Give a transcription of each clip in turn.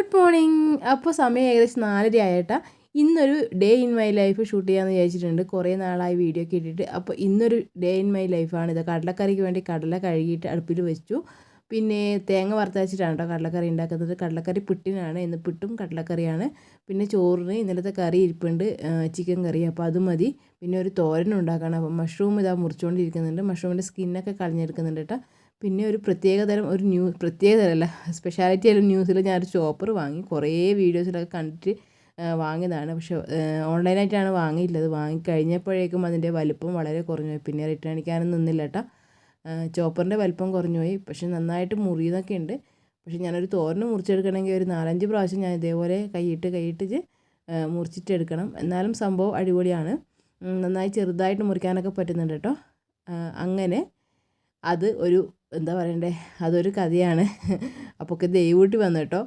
Good morning. അപ്പോൾ സമയം ഏകദേശം നാലര ആയിട്ടാ. ഇന്നൊരു day in my life shoot ചെയ്യാമെന്ന് വിചാരിച്ചിട്ടുണ്ട്. കുറേ നാളായി വീഡിയോ ഒക്കെ അപ്പോൾ ഇന്നൊരു ഡേ ഇൻ മൈ ലൈഫാണ് ഇത്. കടലക്കറിക്ക് വേണ്ടി കടല കഴുകിയിട്ട് അടുപ്പിൽ വെച്ചു. പിന്നെ തേങ്ങ വറുത്തരച്ചിട്ടാണ് കേട്ടോ കടലക്കറി ഉണ്ടാക്കുന്നത് കടലക്കറി പുട്ടിനാണ്. ഇന്ന് പുട്ടും കടലക്കറിയാണ്. പിന്നെ ചോറിന് ഇന്നലത്തെ കറി ഇരിപ്പുണ്ട്. ചിക്കൻ കറി. അപ്പോൾ അത് മതി. പിന്നെ ഒരു തോരൻ ഉണ്ടാക്കണം. അപ്പോൾ മഷ്റൂം ഇതാ മുറിച്ചുകൊണ്ടിരിക്കുന്നുണ്ട് മഷ്റൂമിന്റെ സ്കിന്നൊക്കെ കളഞ്ഞെടുക്കുന്നുണ്ട് കേട്ടോ പിന്നെ ഒരു പ്രത്യേകതരം ഒരു ന്യൂ പ്രത്യേകതരമല്ല സ്പെഷ്യാലിറ്റി ആയാലും ന്യൂസിൽ ഞാനൊരു ചോപ്പർ വാങ്ങി കുറേ വീഡിയോസിലൊക്കെ കണ്ടിട്ട് വാങ്ങിയതാണ്. പക്ഷെ ഓൺലൈനായിട്ടാണ് വാങ്ങിയില്ലത് വാങ്ങിക്കഴിഞ്ഞപ്പോഴേക്കും അതിന്റെ വലിപ്പം വളരെ കുറഞ്ഞു പോയി. പിന്നെ റിട്ടേൺ അടിക്കാനും നിന്നില്ല കേട്ടോ. ചോപ്പറിന്റെ വലിപ്പം കുറഞ്ഞു പോയി. പക്ഷെ നന്നായിട്ട് മുറിയുന്നൊക്കെ ഉണ്ട്. പക്ഷെ ഞാനൊരു തോരന് മുറിച്ചെടുക്കണമെങ്കിൽ ഒരു നാലഞ്ച് പ്രാവശ്യം ഞാൻ ഇതേപോലെ കൈയിട്ട് കൈയിട്ട് മുറിച്ചിട്ടെടുക്കണം. എന്നാലും സംഭവം അടിപൊളിയാണ്. നന്നായി ചെറുതായിട്ട് മുറിക്കാനൊക്കെ പറ്റുന്നുണ്ട് കേട്ടോ. അങ്ങനെ അത് ഒരു എന്താ പറയണ്ടേ? അതൊരു കഥയാണ്. അപ്പോൾ ഒക്കെ ദൈവൂട്ടി വന്നു കേട്ടോ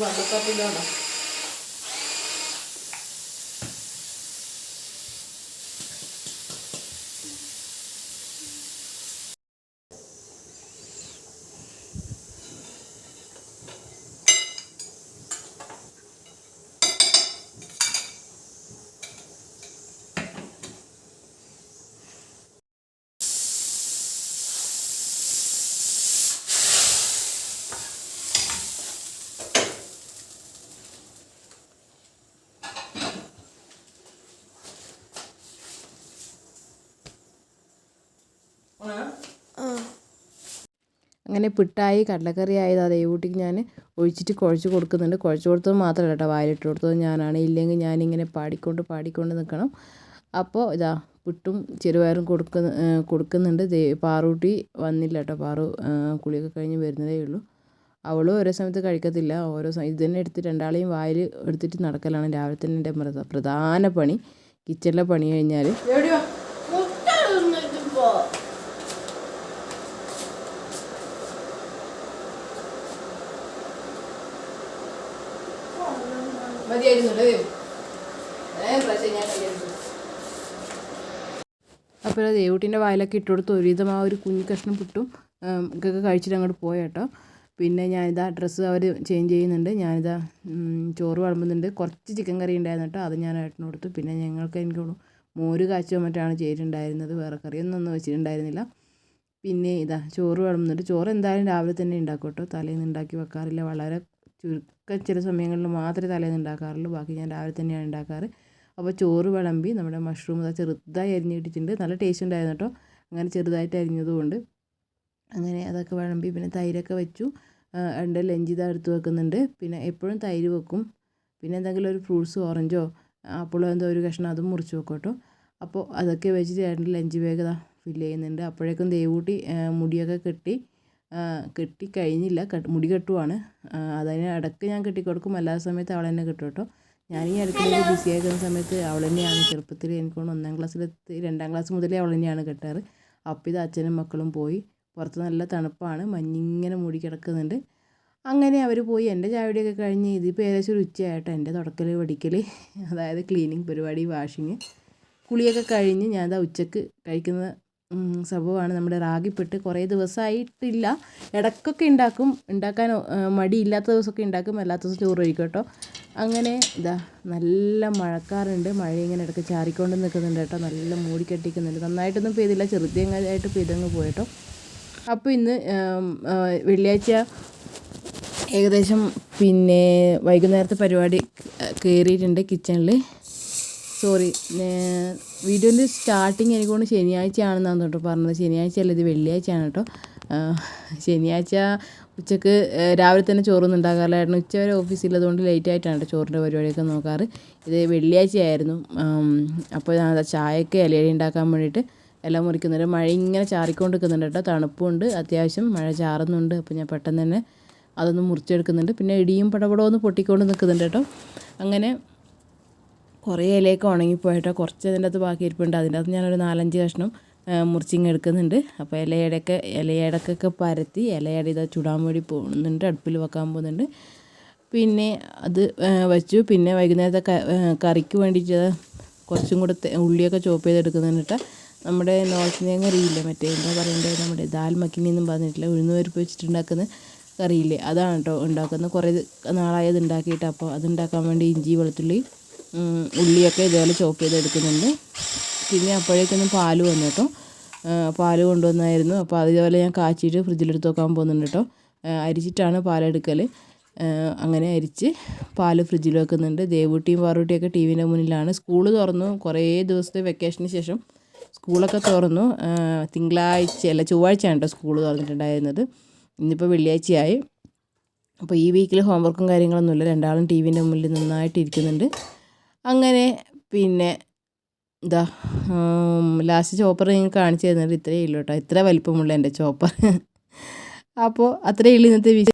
വള്ളക്കപ്പിലോണോ അങ്ങനെ പിട്ടായി കടലക്കറി ആയത് അതേ കൂട്ടിക്ക് ഞാൻ ഒഴിച്ചിട്ട് കുഴച്ച് കൊടുക്കുന്നുണ്ട്. കുഴച്ച് കൊടുത്തത് മാത്രമല്ല കേട്ടോ വായിലിട്ട് കൊടുത്തത് ഞാനാണ്. ഇല്ലെങ്കിൽ ഞാനിങ്ങനെ പാടിക്കൊണ്ട് പാടിക്കൊണ്ട് നിൽക്കണം. അപ്പോൾ ഇതാ പുട്ടും ചെറുപയറും കൊടുക്കുന്ന കൊടുക്കുന്നുണ്ട്. പാറൂട്ടി വന്നില്ല കേട്ടോ. പാറു കുളിയൊക്കെ കഴിഞ്ഞ് വരുന്നതേ ഉള്ളൂ. അവളും ഓരോ സമയത്ത് കഴിക്കത്തില്ല. ഓരോ ഇത് തന്നെ എടുത്ത് രണ്ടാളെയും വായിൽ എടുത്തിട്ട് നടക്കലാണ്. രാവിലെ തന്നെ എന്റെ പ്രധാന പണി. കിച്ചണിലെ പണി കഴിഞ്ഞാൽ മതിയായിരുന്നല്ലേ അപ്പോൾ ദേവൂട്ടിന്റെ വായിലൊക്കെ ഇട്ട് കൊടുത്ത് ഒരുവിധം ആ ഒരു കുഞ്ഞു കഷ്ണം പുട്ടും ഇതൊക്കെ കഴിച്ചിട്ട് അങ്ങോട്ട് പോയേട്ടോ പിന്നെ ഞാനിതാ ഡ്രസ്സ് അവർ ചേഞ്ച് ചെയ്യുന്നുണ്ട്. ഞാനിതാ ചോറ് വിളമ്പുന്നുണ്ട്. കുറച്ച് ചിക്കൻ കറി ഉണ്ടായിരുന്നു കേട്ടോ. അത് ഞാൻ ഏട്ടന് കൊടുത്തു. പിന്നെ ഞങ്ങൾക്ക് എനിക്ക് മോര് കാച്ചോ മറ്റാണ് ചെയ്തിട്ടുണ്ടായിരുന്നത് വേറെ കറിയൊന്നും ഒന്നും വെച്ചിട്ടുണ്ടായിരുന്നില്ല. പിന്നെ ഇതാ ചോറ് വിളമ്പുന്നുണ്ട്. ചോറ് എന്തായാലും രാവിലെ തന്നെ ഉണ്ടാക്കും കേട്ടോ. തലേന്ന് ഉണ്ടാക്കി വെക്കാറില്ല. വളരെ ചുരുക്കം ചില സമയങ്ങളിൽ മാത്രമേ തലേന്ന് ഉണ്ടാക്കാറുള്ളൂ ബാക്കി ഞാൻ രാവിലെ തന്നെയാണ് ഉണ്ടാക്കാറ്. അപ്പോൾ ചോറ് വിളമ്പി നമ്മുടെ മഷ്റൂം ചെറുതായി അരിഞ്ഞിട്ടിട്ടുണ്ട് നല്ല ടേസ്റ്റ് ഉണ്ടായിരുന്നു കേട്ടോ. അങ്ങനെ ചെറുതായിട്ട് അരിഞ്ഞതുകൊണ്ട് അങ്ങനെ അതൊക്കെ വിളമ്പി പിന്നെ തൈരൊക്കെ വെച്ചു. ഉണ്ട് ലഞ്ച് ഇതാ എടുത്ത് വെക്കുന്നുണ്ട്. പിന്നെ എപ്പോഴും തൈര് വെക്കും. പിന്നെ എന്തെങ്കിലും ഒരു ഫ്രൂട്ട്സ് ഓറഞ്ചോ ആപ്പിളോ എന്തോ ഒരു കഷ്ണം അതും മുറിച്ച് വെക്കും കേട്ടോ. അപ്പോൾ അതൊക്കെ വെച്ചിട്ട് ചേട്ടന്റെ ലഞ്ച് ബാഗ് ഫില്ല് ചെയ്യുന്നുണ്ട്. അപ്പോഴേക്കും ദേവൂട്ടി മുടിയൊക്കെ കെട്ടി കെട്ടി കഴിഞ്ഞില്ല മുടി കെട്ടുവാണ്. അതിന് ഇടയ്ക്ക് ഞാൻ കെട്ടിക്കൊടുക്കും. അല്ലാത്ത സമയത്ത് അവൾ തന്നെ കെട്ടും കേട്ടോ. ഞാൻ ഈ അടുക്കളയിൽ ബിസി സമയത്ത് അവൾ തന്നെയാണ്. ചെറുപ്പത്തിൽ എനിക്ക് ഒന്നാം ക്ലാസ്സിലെത്തി രണ്ടാം ക്ലാസ് മുതലേ അവൾ തന്നെയാണ് കെട്ടാറ്. അപ്പോൾ ഇത് അച്ഛനും മക്കളും പോയി. പുറത്ത് നല്ല തണുപ്പാണ്. മഞ്ഞിങ്ങനെ മുടി കിടക്കുന്നുണ്ട്. അങ്ങനെ അവർ പോയി. എന്റെ ചാവടിയൊക്കെ കഴിഞ്ഞ് ഇതിപ്പോൾ ഏകദേശം ഒരു ഉച്ചയായിട്ട്. എന്റെ തുടക്കൽ വടിക്കൽ അതായത് ക്ലീനിങ് പരിപാടി വാഷിങ് കുളിയൊക്കെ കഴിഞ്ഞ് ഞാൻ ഉച്ചയ്ക്ക് കഴിക്കുന്ന സംഭവമാണ്. നമ്മുടെ റാഗിപ്പെട്ട് കുറേ ദിവസമായിട്ടില്ല. ഇടയ്ക്കൊക്കെ ഉണ്ടാക്കും. ഉണ്ടാക്കാൻ മടിയില്ലാത്ത ദിവസമൊക്കെ ഉണ്ടാക്കും. അല്ലാത്ത ദിവസം ചോറ് കഴിക്കും കേട്ടോ. അങ്ങനെ ഇതാ നല്ല മഴക്കാറുണ്ട്. മഴ ഇങ്ങനെ ഇടയ്ക്ക് ചാറിക്കൊണ്ട് നിൽക്കുന്നുണ്ട് കേട്ടോ. നല്ല മൂടിക്കെട്ടിക്കുന്നുണ്ട് നന്നായിട്ടൊന്നും പെയ്തില്ല. ചെറുതായിട്ട് പെയ്തങ്ങ് പോയിട്ടോ അപ്പോൾ ഇന്ന് വെള്ളിയാഴ്ച ഏകദേശം പിന്നെ വൈകുന്നേരത്തെ പരിപാടി കയറിയിട്ടുണ്ട് കിച്ചണിൽ. സോറി വീഡിയോന്റെ സ്റ്റാർട്ടിങ് എനിക്ക് തോന്നുന്നു ശനിയാഴ്ചയാണെന്നാണ് കേട്ടോ പറഞ്ഞത്. ശനിയാഴ്ച അല്ല ഇത് വെള്ളിയാഴ്ചയാണ് കേട്ടോ. ശനിയാഴ്ച ഉച്ചയ്ക്ക് രാവിലെ തന്നെ ചോറൊന്നും ഉണ്ടാക്കാറില്ലായിരുന്നു. ഉച്ച വരെ ഓഫീസിലുള്ളതുകൊണ്ട് ലേറ്റ് ആയിട്ടാണ് കേട്ടോ ചോറിന്റെ പരിപാടിയൊക്കെ നോക്കാറ്. ഇത് വെള്ളിയാഴ്ചയായിരുന്നു. അപ്പോൾ ഞാൻ ചായയൊക്കെ ഇലയടി ഉണ്ടാക്കാൻ വേണ്ടിയിട്ട് എല്ലാം മുറിക്കുന്നുണ്ട്. മഴ ഇങ്ങനെ ചാറിക്കൊണ്ട് നിൽക്കുന്നുണ്ട് കേട്ടോ. തണുപ്പുണ്ട് അത്യാവശ്യം മഴ ചാറുന്നുണ്ട്. അപ്പോൾ ഞാൻ പെട്ടെന്ന് തന്നെ അതൊന്ന് മുറിച്ചെടുക്കുന്നുണ്ട്. പിന്നെ ഇടിയും പടപടമൊന്ന് പൊട്ടിക്കൊണ്ട് നിൽക്കുന്നുണ്ട് കേട്ടോ. അങ്ങനെ കുറേ ഇലയൊക്കെ ഉണങ്ങിപ്പോയിട്ടോ. കുറച്ച് അതിന്റെ അകത്ത് ബാക്കി ഇരിപ്പുണ്ട് അതിന്റെ അകത്ത് ഞാനൊരു നാലഞ്ച് കഷ്ണം മുറിച്ചിങ് എടുക്കുന്നുണ്ട്. അപ്പോൾ ഇലയുടെയൊക്കെ ഇലയടക്കൊക്കെ പരത്തി ഇലയട ഇത് ചുടാൻ വേണ്ടി പോകുന്നുണ്ട്. അടുപ്പിൽ വെക്കാൻ പോകുന്നുണ്ട്. പിന്നെ അത് വെച്ചു. പിന്നെ വൈകുന്നേരത്തെ കറിക്ക് വേണ്ടിയിട്ട് കുറച്ചും കൂടെ ഉള്ളിയൊക്കെ ചോപ്പ് ചെയ്തെടുക്കുന്നുണ്ട് നമ്മുടെ നോർത്ത് ഇന്ത്യൻ കറിയില്ലേ? മറ്റേ എന്താ പറയേണ്ടത് നമ്മുടെ ദാൽ മക്കിനി എന്നും പറഞ്ഞിട്ടില്ല? ഉഴുന്ന് പരിപ്പ് വെച്ചിട്ടുണ്ടാക്കുന്ന കറിയില്ലേ? അതാണ് കേട്ടോ ഉണ്ടാക്കുന്നത്. കുറേ നാളായത് ഉണ്ടാക്കിയിട്ട്. അപ്പോൾ അതുണ്ടാക്കാൻ വേണ്ടി ഇഞ്ചി വെളുത്തുള്ളി ഉള്ളിയൊക്കെ ഇതേപോലെ ചോപ്പ് ചെയ്തെടുക്കുന്നുണ്ട്. പിന്നെ അപ്പോഴേക്കൊന്നും പാൽ വന്നു കേട്ടോ. പാൽ കൊണ്ടുവന്നായിരുന്നു. അപ്പോൾ അതേപോലെ ഞാൻ കാച്ചിയിട്ട് ഫ്രിഡ്ജിലെടുത്ത് വെക്കാൻ പോകുന്നുണ്ട് കേട്ടോ. അരിച്ചിട്ടാണ് പാലെടുക്കൽ അങ്ങനെ അരിച്ച് പാൽ ഫ്രിഡ്ജിൽ വെക്കുന്നുണ്ട്. ദേവൂട്ടിയും പാറൂട്ടിയൊക്കെ ടി വിന്റെ മുന്നിലാണ്. സ്കൂൾ തുറന്നു കുറേ ദിവസത്തെ വെക്കേഷന് ശേഷം സ്കൂളൊക്കെ തുറന്നു. തിങ്കളാഴ്ച അല്ല ചൊവ്വാഴ്ചയാണ് കേട്ടോ സ്കൂൾ തുറന്നിട്ടുണ്ടായിരുന്നത്. ഇന്നിപ്പോൾ വെള്ളിയാഴ്ചയായി. അപ്പോൾ ഈ വീക്കിൽ ഹോംവർക്കും കാര്യങ്ങളൊന്നുമില്ല. രണ്ടാളും ടി വിന്റെ മുന്നിൽ നന്നായിട്ട് ഇരിക്കുന്നുണ്ട്. അങ്ങനെ പിന്നെ എന്താ ലാസ്റ്റ് ചോപ്പർ നിങ്ങൾ കാണിച്ചു തരുന്നത് ഇത്രയേ ഉള്ളൂ കേട്ടോ ഇത്ര വലിപ്പമുള്ള എന്റെ ചോപ്പർ അപ്പോൾ അത്രയേ ഉള്ളൂ ഇന്നത്തെ വിശേഷം